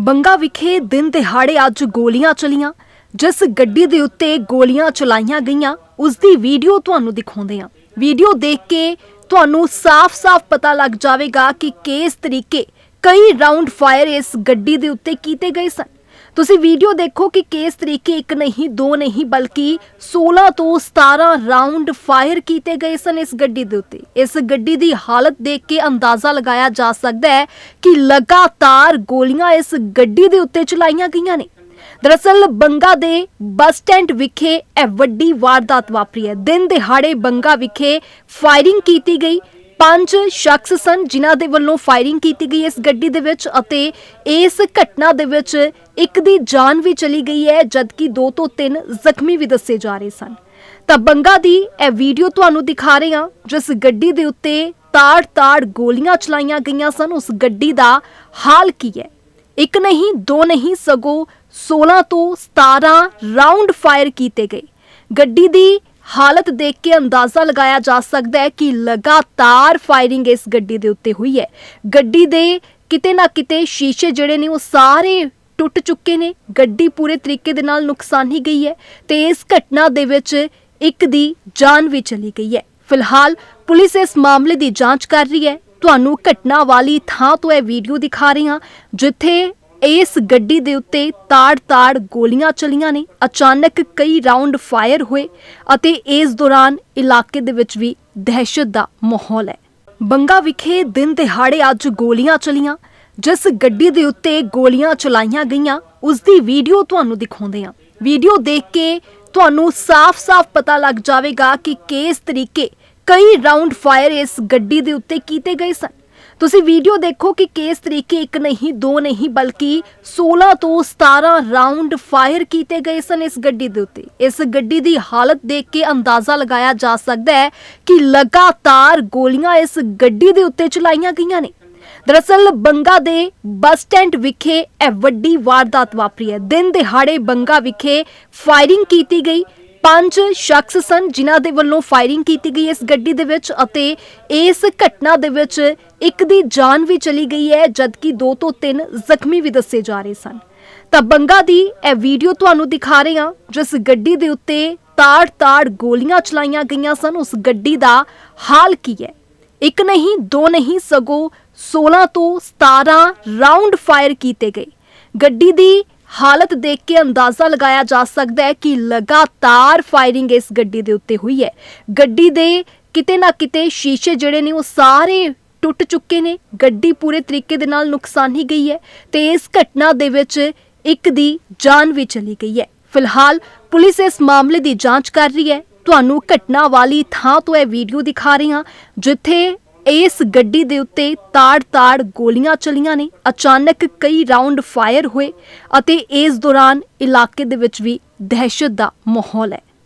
ਬੰਗਾ ਵਿਖੇ ਦਿਨ ਦਿਹਾੜੇ ਅੱਜ ਗੋਲੀਆਂ ਚਲੀਆਂ। ਜਿਸ ਗੱਡੀ ਦੇ ਉੱਤੇ ਗੋਲੀਆਂ ਚਲਾਈਆਂ ਗਈਆਂ, ਉਸ ਦੀ ਵੀਡੀਓ ਤੁਹਾਨੂੰ ਦਿਖਾਉਂਦੇ ਆ ਵੀਡੀਓ ਦੇਖ ਕੇ ਤੁਹਾਨੂੰ ਸਾਫ਼-ਸਾਫ਼ ਪਤਾ ਲੱਗ ਜਾਵੇਗਾ ਕਿ ਕਿਸ ਤਰੀਕੇ ਕਈ ਰਾਉਂਡ ਫਾਇਰ ਇਸ ਗੱਡੀ ਦੇ ਉੱਤੇ ਕੀਤੇ ਗਏ ਸਨ। ਤੁਸੀਂ ਵੀਡੀਓ ਦੇਖੋ ਕਿ ਕਿਸ ਤਰੀਕੇ ਇੱਕ ਨਹੀਂ, ਦੋ ਨਹੀਂ, ਬਲਕਿ 16 ਤੋਂ 17 ਰਾਉਂਡ ਫਾਇਰ ਕੀਤੇ ਗਏ ਸਨ ਇਸ ਗੱਡੀ ਦੇ ਉੱਤੇ। ਇਸ ਗੱਡੀ ਦੀ ਹਾਲਤ ਦੇਖ ਕੇ ਅੰਦਾਜ਼ਾ ਲਗਾਇਆ ਜਾ ਸਕਦਾ ਹੈ ਕਿ ਲਗਾਤਾਰ ਗੋਲੀਆਂ ਇਸ ਗੱਡੀ ਦੇ ਉੱਤੇ ਚਲਾਈਆਂ ਗਈਆਂ ਨੇ। ਦਰਅਸਲ ਬੰਗਾ ਦੇ ਬੱਸ ਸਟੈਂਡ ਵਿਖੇ ਇਹ ਵੱਡੀ ਵਾਰਦਾਤ ਵਾਪਰੀ ਹੈ। ਦਿਨ ਦਿਹਾੜੇ ਬੰਗਾ ਵਿਖੇ ਫਾਇਰਿੰਗ ਕੀਤੀ ਗਈ। ਪੰਜ ਸ਼ਖਸ ਸਨ ਜਿਨ੍ਹਾਂ ਦੇ ਵੱਲੋਂ ਫਾਇਰਿੰਗ ਕੀਤੀ ਗਈ ਇਸ ਗੱਡੀ ਦੇ ਵਿੱਚ ਅਤੇ ਇਸ ਘਟਨਾ ਦੇ ਵਿੱਚ ਇੱਕ ਦੀ ਜਾਨ ਵੀ ਚਲੀ ਗਈ ਹੈ, ਜਦਕਿ ਦੋ ਤੋਂ ਤਿੰਨ ਜ਼ਖਮੀ ਵੀ ਦੱਸੇ ਜਾ ਰਹੇ ਸਨ। ਤਾਂ ਬੰਗਾ ਦੀ ਇਹ ਵੀਡੀਓ ਤੁਹਾਨੂੰ ਦਿਖਾ ਰਹੇ ਹਾਂ, ਜਿਸ ਗੱਡੀ ਦੇ ਉੱਤੇ ਤਾੜ-ਤਾੜ ਗੋਲੀਆਂ ਚਲਾਈਆਂ ਗਈਆਂ ਸਨ। ਉਸ ਗੱਡੀ ਦਾ ਹਾਲ ਕੀ ਹੈ? ਇੱਕ ਨਹੀਂ, ਦੋ ਨਹੀਂ, ਸਗੋਂ 16 ਤੋਂ 17 ਰਾਉਂਡ ਫਾਇਰ ਕੀਤੇ ਗਏ। ਗੱਡੀ ਦੀ ਹਾਲਤ ਦੇਖ ਕੇ ਅੰਦਾਜ਼ਾ ਲਗਾਇਆ ਜਾ ਸਕਦਾ ਹੈ ਕਿ ਲਗਾਤਾਰ ਫਾਇਰਿੰਗ ਇਸ ਗੱਡੀ ਦੇ ਉੱਤੇ ਹੋਈ ਹੈ। ਗੱਡੀ ਦੇ ਕਿਤੇ ਨਾ ਕਿਤੇ ਸ਼ੀਸ਼ੇ ਜਿਹੜੇ ਨੇ ਉਹ ਸਾਰੇ ਟੁੱਟ ਚੁੱਕੇ ਨੇ। ਗੱਡੀ ਪੂਰੇ ਤਰੀਕੇ ਦੇ ਨਾਲ ਨੁਕਸਾਨੀ ਗਈ ਹੈ ਤੇ ਇਸ ਘਟਨਾ ਦੇ ਵਿੱਚ ਇੱਕ ਦੀ ਜਾਨ ਵੀ ਚਲੀ ਗਈ ਹੈ। ਫਿਲਹਾਲ ਪੁਲਿਸ ਇਸ ਮਾਮਲੇ ਦੀ ਜਾਂਚ ਕਰ ਰਹੀ ਹੈ। ਤੁਹਾਨੂੰ ਘਟਨਾ ਵਾਲੀ ਥਾਂ ਤੋਂ ਇਹ ਵੀਡੀਓ ਦਿਖਾ ਰਹੀ ਹਾਂ, ਜਿੱਥੇ ਇਸ ਗੱਡੀ ਦੇ ਉੱਤੇ ਤਾੜ-ਤਾੜ ਗੋਲੀਆਂ ਚਲੀਆਂ ਨੇ। ਅਚਾਨਕ ਕਈ ਰਾਉਂਡ ਫਾਇਰ ਹੋਏ ਅਤੇ ਇਸ ਦੌਰਾਨ ਇਲਾਕੇ ਦੇ ਵਿੱਚ ਵੀ ਦਹਿਸ਼ਤ ਦਾ ਮਾਹੌਲ ਹੈ। ਬੰਗਾ ਵਿਖੇ ਦਿਨ ਦਿਹਾੜੇ ਅੱਜ ਗੋਲੀਆਂ ਚਲੀਆਂ। ਜਿਸ ਗੱਡੀ ਦੇ ਉੱਤੇ ਗੋਲੀਆਂ ਚਲਾਈਆਂ ਗਈਆਂ, ਉਸ ਦੀ ਵੀਡੀਓ ਤੁਹਾਨੂੰ ਦਿਖਾਉਂਦੇ ਹਾਂ। ਵੀਡੀਓ ਦੇਖ ਕੇ ਤੁਹਾਨੂੰ ਸਾਫ਼-ਸਾਫ਼ ਪਤਾ ਲੱਗ ਜਾਵੇਗਾ ਕਿ ਕਿਸ ਤਰੀਕੇ ਕਈ ਰਾਉਂਡ ਫਾਇਰ ਇਸ ਗੱਡੀ ਦੇ ਉੱਤੇ ਕੀਤੇ ਗਏ ਸਨ। ਤੁਸੀਂ ਵੀਡੀਓ ਦੇਖੋ ਕਿ ਕਿਸ ਤਰੀਕੇ ਇੱਕ ਨਹੀਂ, ਦੋ ਨਹੀਂ, ਬਲਕਿ 16 ਤੋਂ 17 ਰਾਉਂਡ ਫਾਇਰ ਕੀਤੇ ਗਏ ਸਨ ਇਸ ਗੱਡੀ ਦੇ ਉੱਤੇ। ਇਸ ਗੱਡੀ ਦੀ ਹਾਲਤ ਦੇਖ ਕੇ ਅੰਦਾਜ਼ਾ ਲਗਾਇਆ ਜਾ ਸਕਦਾ ਹੈ ਕਿ ਲਗਾਤਾਰ ਗੋਲੀਆਂ ਇਸ ਗੱਡੀ ਦੇ ਉੱਤੇ ਚਲਾਈਆਂ ਗਈਆਂ ਨੇ। ਦਰਅਸਲ ਬੰਗਾ ਦੇ ਬੱਸ ਸਟੈਂਡ ਵਿਖੇ ਇਹ ਵੱਡੀ ਵਾਰਦਾਤ ਵਾਪਰੀ ਹੈ। ਦਿਨ ਦਿਹਾੜੇ ਬੰਗਾ ਵਿਖੇ ਫਾਇਰਿੰਗ ਕੀਤੀ ਗਈ। ਪੰਜ ਸ਼ਖਸ ਸਨ ਜਿਨ੍ਹਾਂ ਦੇ ਵੱਲੋਂ ਫਾਇਰਿੰਗ ਕੀਤੀ ਗਈ ਇਸ ਗੱਡੀ ਦੇ ਵਿੱਚ ਅਤੇ ਇਸ ਘਟਨਾ ਦੇ ਵਿੱਚ ਇੱਕ ਦੀ ਜਾਨ ਵੀ ਚਲੀ ਗਈ ਹੈ, ਜਦਕਿ ਦੋ ਤੋਂ ਤਿੰਨ ਜ਼ਖਮੀ ਵੀ ਦੱਸੇ ਜਾ ਰਹੇ ਸਨ। ਤਾਂ ਬੰਗਾ ਦੀ ਇਹ ਵੀਡੀਓ ਤੁਹਾਨੂੰ ਦਿਖਾ ਰਹੇ ਹਾਂ, ਜਿਸ ਗੱਡੀ ਦੇ ਉੱਤੇ ਤਾੜ-ਤਾੜ ਗੋਲੀਆਂ ਚਲਾਈਆਂ ਗਈਆਂ ਸਨ, ਉਸ ਗੱਡੀ ਦਾ ਹਾਲ ਕੀ ਹੈ। ਇੱਕ ਨਹੀਂ, ਦੋ ਨਹੀਂ, ਸਗੋਂ 16 ਤੋਂ 17 ਰਾਉਂਡ ਫਾਇਰ ਕੀਤੇ ਗਏ। ਗੱਡੀ ਦੀ ਹਾਲਤ ਦੇਖ ਕੇ ਅੰਦਾਜ਼ਾ ਲਗਾਇਆ ਜਾ ਸਕਦਾ ਹੈ ਕਿ ਲਗਾਤਾਰ ਫਾਇਰਿੰਗ ਇਸ ਗੱਡੀ ਦੇ ਉੱਤੇ ਹੋਈ ਹੈ। ਗੱਡੀ ਦੇ ਕਿਤੇ ਨਾ ਕਿਤੇ ਸ਼ੀਸ਼ੇ ਜਿਹੜੇ ਨੇ ਉਹ ਸਾਰੇ ਟੁੱਟ ਚੁੱਕੇ ਨੇ। ਗੱਡੀ ਪੂਰੇ ਤਰੀਕੇ ਦੇ ਨਾਲ ਨੁਕਸਾਨੀ ਗਈ ਹੈ ਤੇ ਇਸ ਘਟਨਾ ਦੇ ਵਿੱਚ ਇੱਕ ਦੀ ਜਾਨ ਵੀ ਚਲੀ ਗਈ ਹੈ। ਫਿਲਹਾਲ ਪੁਲਿਸ ਇਸ ਮਾਮਲੇ ਦੀ ਜਾਂਚ ਕਰ ਰਹੀ ਹੈ। ਤੁਹਾਨੂੰ ਘਟਨਾ ਵਾਲੀ ਥਾਂ ਤੋਂ ਇਹ ਵੀਡੀਓ ਦਿਖਾ ਰਹੀ ਹਾਂ, ਜਿੱਥੇ ਇਸ ਗੱਡੀ ਦੇ ਉੱਤੇ ਤਾੜ-ਤਾੜ ਗੋਲੀਆਂ ਚਲੀਆਂ ਨੇ। ਅਚਾਨਕ ਕਈ ਰਾਉਂਡ ਫਾਇਰ ਹੋਏ ਅਤੇ ਇਸ ਦੌਰਾਨ ਇਲਾਕੇ ਦੇ ਵਿੱਚ ਵੀ ਦਹਿਸ਼ਤ ਦਾ ਮਾਹੌਲ ਹੈ।